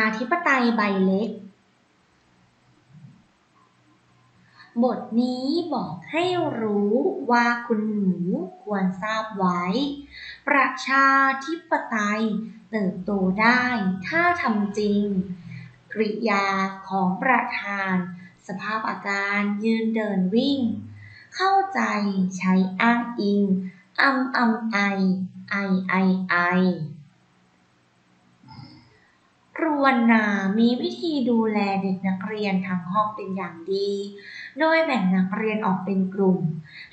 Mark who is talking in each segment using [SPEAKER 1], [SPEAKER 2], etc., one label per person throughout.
[SPEAKER 1] าธิปไตยใบเล็ก บทนี้บอกให้รู้ว่าคุณหนูควรทราบไว้ ประชาธิปไตยเติบโตได้ถ้าทำจริง กริยาของประธาน สภาพอาการยืนเดินวิ่ง เข้าใจใช้อ้างอิงอำอำไอไอไอไอ รูวรรณามีวิธีดูแลเด็กนักเรียนทั้งห้องเป็นอย่างดี โดยแบ่งนักเรียนออกเป็นกลุ่ม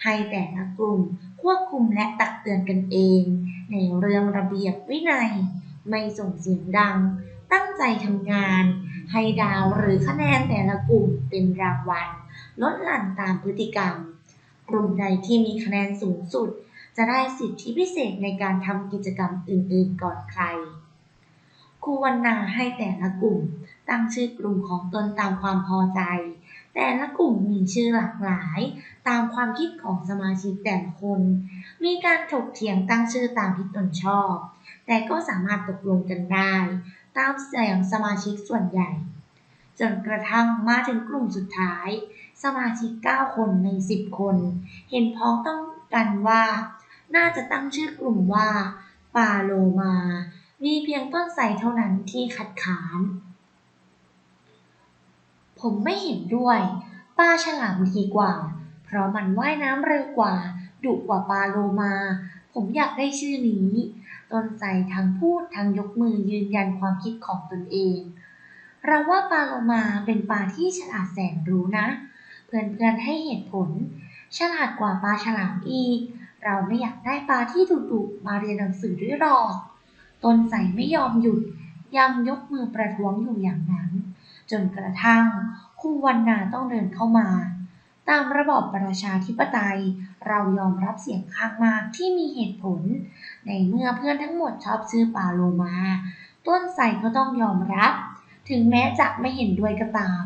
[SPEAKER 1] ให้แต่ละกลุ่มควบคุมและตักเตือนกันเอง ในเรื่องระเบียบวินัย ไม่ส่งเสียงดัง ตั้งใจทำงาน ให้ดาวหรือคะแนนแต่ละกลุ่มเป็นรางวัลลดหลั่นตามพฤติกรรม กลุ่มใดที่มีคะแนนสูงสุด จะได้สิทธิพิเศษในการทำกิจกรรมอื่นๆก่อนใคร ครูวรรณาให้แต่ละกลุ่ม ตั้งชื่อกลุ่มของตนตามความพอใจ แต่ละกลุ่มมีชื่อหลากหลาย ตามความคิดของสมาชิกแต่ละคน มีการถกเถียงตั้งชื่อตามที่ตนชอบ แต่ก็สามารถตกลงกันได้ ตามเสียงสมาชิกส่วนใหญ่ จนกระทั่งมาถึงกลุ่มสุดท้าย สมาชิก 9 คนใน 10 คน เห็นพ้องต้องกันว่า น่าจะตั้งชื่อกลุ่มว่าปาโลมา มีเพียงต้นไทรเท่านั้นที่ขัดขาน ผมไม่เห็นด้วย ปลาฉลามดีกว่า เพราะมันว่ายน้ำเร็วกว่า ดุกว่าปลาโลมา ผมอยากได้ชื่อนี้ ต้นไทรทั้งพูดทั้งยกมือยืนยันความคิดของตนเอง เราว่าปลาโลมาเป็นปลาที่ฉลาดแสนรู้นะ เพื่อนๆให้เหตุผล ฉลาดกว่าปลาฉลามอีก เราไม่อยากได้ปลาที่ดุๆมาเรียนหนังสือด้วยหรอก ต้นใส่ไม่ยอมหยุด ยังยกมือประท้วงอยู่อย่างนั้น จนกระทั่งครูวันนาต้องเดินเข้ามา ตามระบอบประชาธิปไตย เรายอมรับเสียงข้างมากที่มีเหตุผล ในเมื่อเพื่อนทั้งหมดชอบชื่อปาโลมา ต้นใส่ก็ต้องยอมรับ ถึงแม้จะไม่เห็นด้วยก็ตาม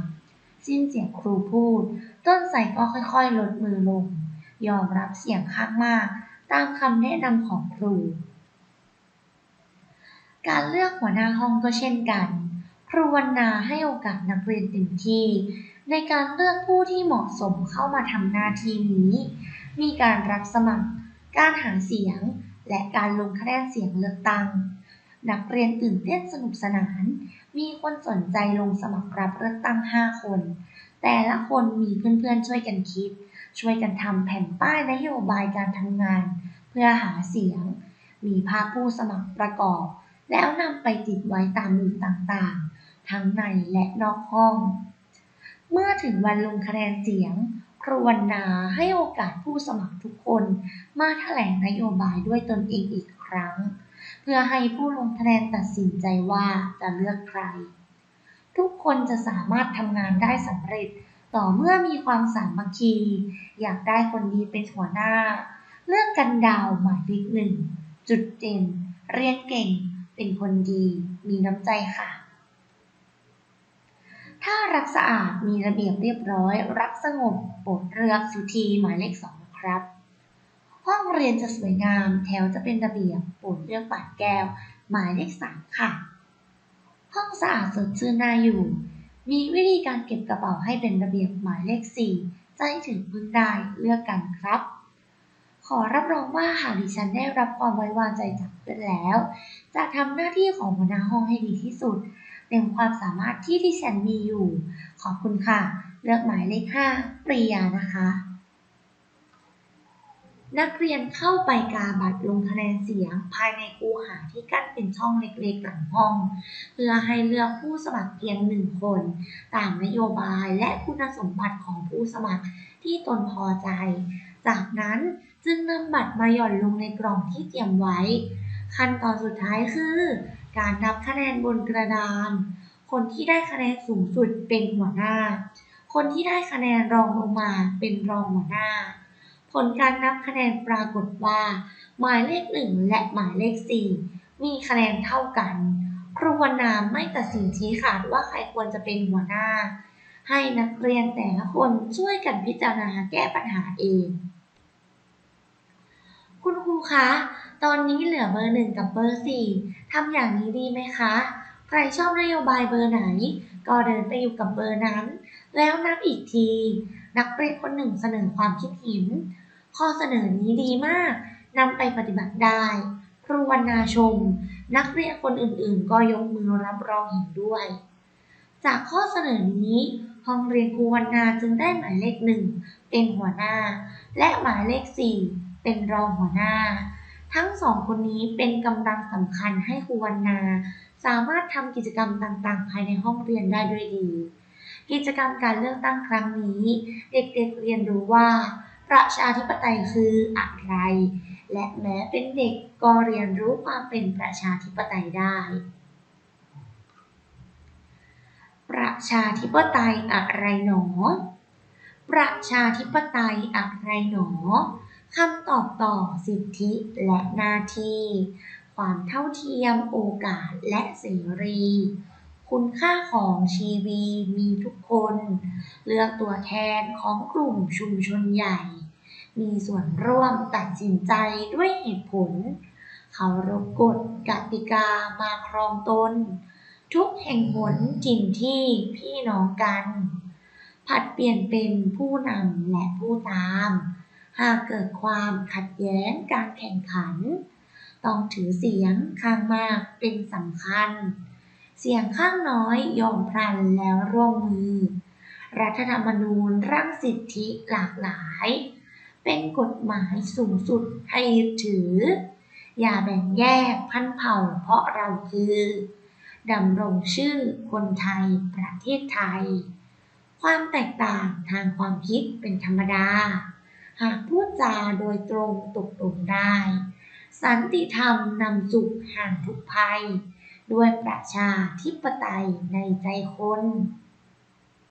[SPEAKER 1] สิ้นเสียงครูพูด ต้นใส่ก็ค่อยๆ ลดมือลง ยอมรับเสียงข้างมาก ตามคำแนะนำของครู การเลือกหัวหน้าห้องก็เช่นกัน ครูวรรณาให้โอกาสนักเรียนเต็มที่ ในการเลือกผู้ที่เหมาะสมเข้ามาทำหน้าที่นี้ มีการรับสมัคร การหาเสียง และการลงคะแนนเสียงเลือกตั้ง นักเรียนตื่นเต้นสนุกสนาน มีคนสนใจลงสมัครรับเลือกตั้ง 5 คน แต่ละคนมีเพื่อนๆช่วยกันคิด ช่วยกันทำแผ่นป้ายนโยบายการทำงาน เพื่อหาเสียง มีภาพผู้สมัครประกอบ แล้วนำไปติดไว้ตามมุมต่างๆ ทั้งในและนอกห้อง เมื่อถึงวันลงคะแนนเสียง ครูวรรณาให้โอกาสผู้สมัครทุกคนมาแถลงนโยบายด้วยตนเองอีกครั้ง เพื่อให้ผู้ลงคะแนนตัดสินใจว่าจะเลือกใคร ทุกคนจะสามารถทำงานได้สำเร็จต่อเมื่อมีความสามัคคี อยากได้คนดีเป็นหัวหน้า เลือกกันดาวหมายเลขหนึ่ง จุดเด่น เรียนเก่ง เป็นคนดีมีน้ำใจค่ะ ถ้ารักสะอาดมีระเบียบเรียบร้อย รักสงบโปรดเลือกสุธีหมายเลขสองนะครับ ห้องเรียนจะสวยงาม แถวจะเป็นระเบียบโปรดเลือกปัดแก้ว หมายเลขสามค่ะ ห้องสะอาดสดชื่นน่าอยู่ มีวิธีการเก็บกระเป๋าให้เป็นระเบียบหมายเลขสี่จะให้ถึงพึ่งได้เลือกกันครับ ขอรับรองว่าหากดิฉันได้รับความไว้วางใจจากเพื่อนแล้ว จะทำหน้าที่ของหัวหน้าห้องให้ดีที่สุดเต็มความสามารถที่ดิฉันมีอยู่ ขอบคุณค่ะ เลือกหมายเลขห้าปริยานะคะ นักเรียนเข้าไปกาบัตรลงคะแนนเสียงภายในคูหาที่กั้นเป็นช่องเล็กๆหลังห้อง เพื่อให้เลือกผู้สมัครเพียงหนึ่งคน ตามนโยบายและคุณสมบัติของผู้สมัครที่ตนพอใจ จากนั้นจึงนำบัตรมาหย่อนลงในกล่องที่เตรียมไว้ ขั้นตอนสุดท้ายคือ การนับคะแนนบนกระดาน คนที่ได้คะแนนสูงสุดเป็นหัวหน้า คนที่ได้คะแนนรองลงมาเป็นรองหัวหน้า ผลการนับคะแนนปรากฏว่า หมายเลขหนึ่งและหมายเลขสี่มีคะแนนเท่ากัน ครูวรรณาไม่ตัดสินชี้ขาดว่าใครควรจะเป็นหัวหน้า ให้นักเรียนแต่ละคนช่วยกันพิจารณาแก้ปัญหาเอง คุณครูคะ ตอนนี้เหลือเบอร์หนึ่งกับเบอร์สี่ทำอย่างนี้ดีไหมคะ ใครชอบนโยบายเบอร์ไหน ก็เดินไปอยู่กับเบอร์นั้น แล้วนับอีกที นักเรียนคนหนึ่งเสนอความคิดเห็น ข้อเสนอนี้ดีมากนำไปปฏิบัติได้ ครูวรรณาชม นักเรียนคนอื่นๆ ก็ยกมือรับรองเห็นด้วย จากข้อเสนอนี้ห้องเรียนครูวรรณาจึงได้หมายเลขหนึ่งเป็นหัวหน้า และหมายเลขสี่ เป็นรองหัวหน้า ทั้งสองคนนี้เป็นกำลังสำคัญให้ครูวรรณา สามารถทำกิจกรรมต่างๆ ภายในห้องเรียนได้ด้วยดี กิจกรรมการเลือกตั้งครั้งนี้ เด็กๆเรียนรู้ว่า ประชาธิปไตยคืออะไร และแม้เป็นเด็กก็เรียนรู้ความเป็นประชาธิปไตยได้ประชาธิปไตยอะไรหนอ ประชาธิปไตยอะไรหนอ คำตอบต่อสิทธิและหน้าที่ ความเท่าเทียมโอกาสและเสรี คุณค่าของชีวีมีทุกคน เลือกตัวแทนของกลุ่มชุมชนใหญ่ มีส่วนร่วมตัดสินใจด้วยเหตุผลเคารพกฎกติกามาครองตน ทุกแห่งหนถิ่นที่พี่น้องกัน ผัดเปลี่ยนเป็นผู้นำและผู้ตาม หากเกิดความขัดแย้งการแข่งขัน ต้องถือเสียงข้างมากเป็นสำคัญ เสียงข้างน้อยยอมพลันแล้วร่วมมือ รัฐธรรมนูญร่างสิทธิหลากหลาย เป็นกฎหมายสูงสุดให้ถือ อย่าแบ่งแยกพันเผ่าเพราะเราคือดำรงชื่อคนไทยประเทศไทย ความแตกต่างทางความคิดเป็นธรรมดา หากพูดจาโดยตรงตกลงได้ สันติธรรมนำสุขห่างทุกภัย ด้วยประชาธิปไตยในใจคน